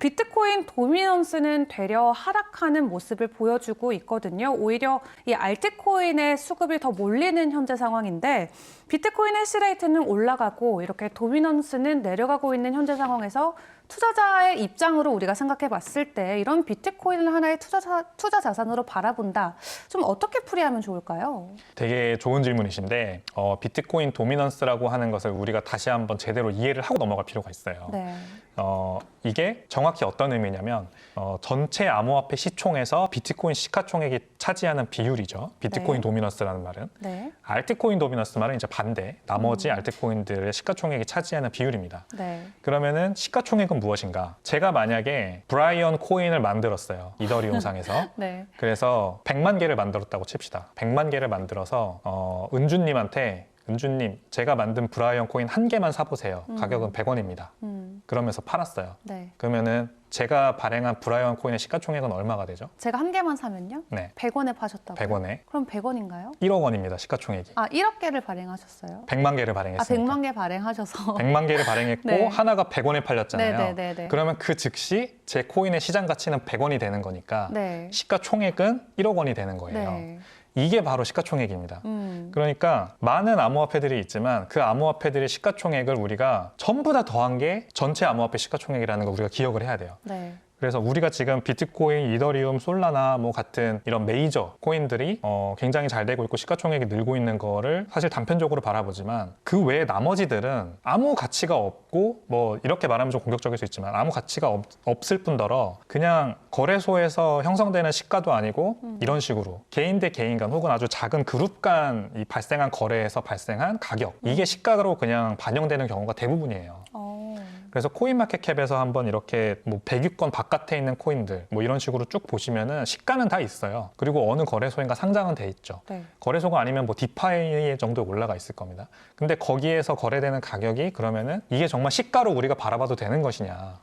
비트코인 도미넌스는 되려 하락하는 모습을 보여주고 있거든요. 오히려 이 알트코인의 수급이 더 몰리는 현재 상황인데 비트코인 해시레이트는 올라가고 이렇게 도미넌스는 내려가고 있는 현재 상황에서 투자자의 입장으로 우리가 생각해 봤을 때 이런 비트코인을 하나의 투자, 자- 투자 자산으로 바라본다. 좀 어떻게 풀이하면 좋을까요? 되게 좋은 질문이신데 어, 비트코인 도미넌스라고 하는 것을 우리가 다시 한번 제대로 이해를 하고 넘어갈 필요가 있어요. 네. 어, 이게 정확히 어떤 의미냐면 어, 전체 암호화폐 시총에서 비트코인 시가총액이 차지하는 비율이죠. 비트코인 네. 도미넌스라는 말은. 네. 알트코인 도미넌스 말은 이제 반대. 나머지 음. 알트코인들의 시가총액이 차지하는 비율입니다. 네. 그러면은 시가총액은 무엇인가? 제가 만약에 브라이언 코인을 만들었어요. 이더리움상에서. 네. 그래서 100만 개를 만들었다고 칩시다. 100만 개를 만들어서 어, 은주님한테 은주님 제가 만든 브라이언 코인 한 개만 사보세요. 음. 가격은 100원입니다. 음. 그러면서 팔았어요. 네. 그러면은 제가 발행한 브라이언 코인의 시가총액은 얼마가 되죠? 제가 한 개만 사면요? 네, 100원에 파셨다고요? 100원에 그럼 100원인가요? 1억 원입니다. 시가총액이. 아, 1억 개를 발행하셨어요? 100만 개를 아, 발행했으니까. 100만 개 발행하셔서. 100만 개를 발행했고 네. 하나가 100원에 팔렸잖아요. 네, 네, 네, 네. 그러면 그 즉시 제 코인의 시장 가치는 100원이 되는 거니까 네. 시가총액은 1억 원이 되는 거예요. 네. 이게 바로 시가총액입니다. 음. 그러니까 많은 암호화폐들이 있지만 그 암호화폐들의 시가총액을 우리가 전부 다 더한 게 전체 암호화폐 시가총액이라는 걸 우리가 기억을 해야 돼요. 네. 그래서 우리가 지금 비트코인, 이더리움, 솔라나 뭐 같은 이런 메이저 코인들이 어, 굉장히 잘 되고 있고 시가총액이 늘고 있는 거를 사실 단편적으로 바라보지만 그 외에 나머지들은 아무 가치가 없고 뭐 이렇게 말하면 좀 공격적일 수 있지만 아무 가치가 없, 없을 뿐더러 그냥 거래소에서 형성되는 시가도 아니고 이런 식으로 개인 대 개인 간 혹은 아주 작은 그룹 간이 발생한 거래에서 발생한 가격 이게 시가로 그냥 반영되는 경우가 대부분이에요. 어. 그래서 코인마켓캡에서 한번 이렇게 뭐 100위권 바깥에 있는 코인들 뭐 이런 식으로 쭉 보시면은 시가는 다 있어요. 그리고 어느 거래소인가 상장은 돼 있죠. 네. 거래소가 아니면 뭐 디파이 정도에 올라가 있을 겁니다. 근데 거기에서 거래되는 가격이 그러면은 이게 정말 시가로 우리가 바라봐도 되는 것이냐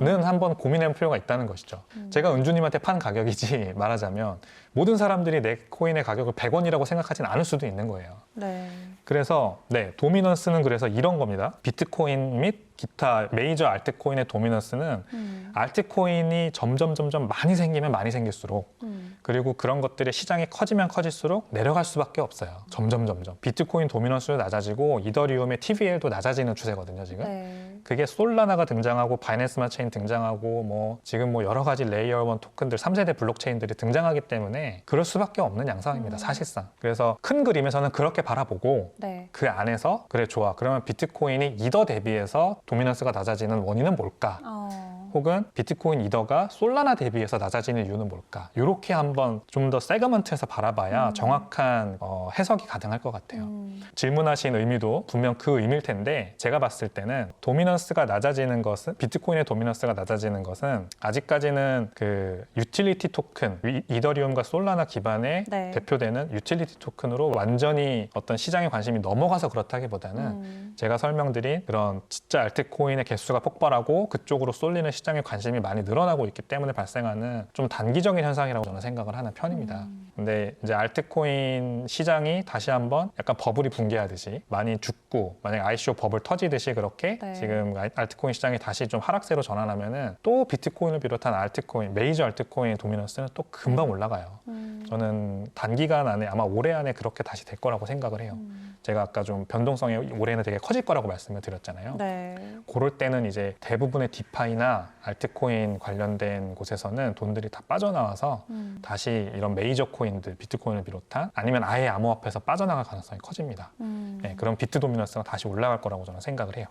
는 아. 한번 고민해볼 필요가 있다는 것이죠. 제가 은주님한테 판 가격이지 말하자면 모든 사람들이 내 코인의 가격을 100원이라고 생각하진 않을 수도 있는 거예요. 네. 그래서 네 도미넌스는 그래서 이런 겁니다. 비트코인 및 기타 메이저 알트코인의 도미넌스는 음. 알트코인이 점점 점점 많이 생기면 많이 생길수록 음. 그리고 그런 것들의 시장이 커지면 커질수록 내려갈 수밖에 없어요. 점점 점점 비트코인 도미넌스도 낮아지고 이더리움의 TVL도 낮아지는 추세거든요. 지금. 네. 그게 솔라나가 등장하고 바이낸스 스마트 체인 등장하고 뭐 지금 뭐 여러 가지 레이어 원 토큰들 3세대 블록체인들이 등장하기 때문에 그럴 수밖에 없는 양상입니다. 음. 사실상. 그래서 큰 그림에서는 그렇게 바라보고 네. 그 안에서 그래 좋아. 그러면 비트코인이 이더 대비해서 도미넌스가 낮아지는 원인은 뭘까? 어. 혹은 비트코인 이더가 솔라나 대비해서 낮아지는 이유는 뭘까? 이렇게 한번 좀 더 세그먼트에서 바라봐야 음. 정확한 어, 해석이 가능할 것 같아요. 음. 질문하신 의미도 분명 그 의미일 텐데 제가 봤을 때는 도미넌스가 낮아지는 것은 비트코인의 도미넌스가 낮아지는 것은 아직까지는 그 유틸리티 토큰 이- 이더리움과 솔라나 기반의 네. 대표되는 유틸리티 토큰으로 완전히 어떤 시장의 관심이 넘어가서 그렇다기보다는 음. 제가 설명드린 그런 진짜 알트코인의 개수가 폭발하고 그쪽으로 쏠리는 시장의 관심이 많이 늘어나고 있기 때문에 발생하는 좀 단기적인 현상이라고 저는 생각을 하는 편입니다. 음. 근데 이제 알트코인 시장이 다시 한번 약간 버블이 붕괴하듯이 많이 죽고 만약 ICO 버블 터지듯이 그렇게 네. 지금 알- 알트코인 시장이 다시 좀 하락세로 전환하면은 또 비트코인을 비롯한 알트코인 메이저 알트코인 도미넌스는 또 금방 올라가요. 음. 저는 단기간 안에 아마 올해 안에 그렇게 다시 될 거라고 생각을 해요. 음. 제가 아까 좀 변동성이 올해는 되게 커질 거라고 말씀을 드렸잖아요. 네. 그럴 때는 이제 대부분의 디파이나 알트코인 관련된 곳에서는 돈들이 다 빠져나와서 음. 다시 이런 메이저 코인들, 비트코인을 비롯한 아니면 아예 암호화폐에서 빠져나갈 가능성이 커집니다. 음. 네, 그럼 비트 도미넌스가 다시 올라갈 거라고 저는 생각을 해요.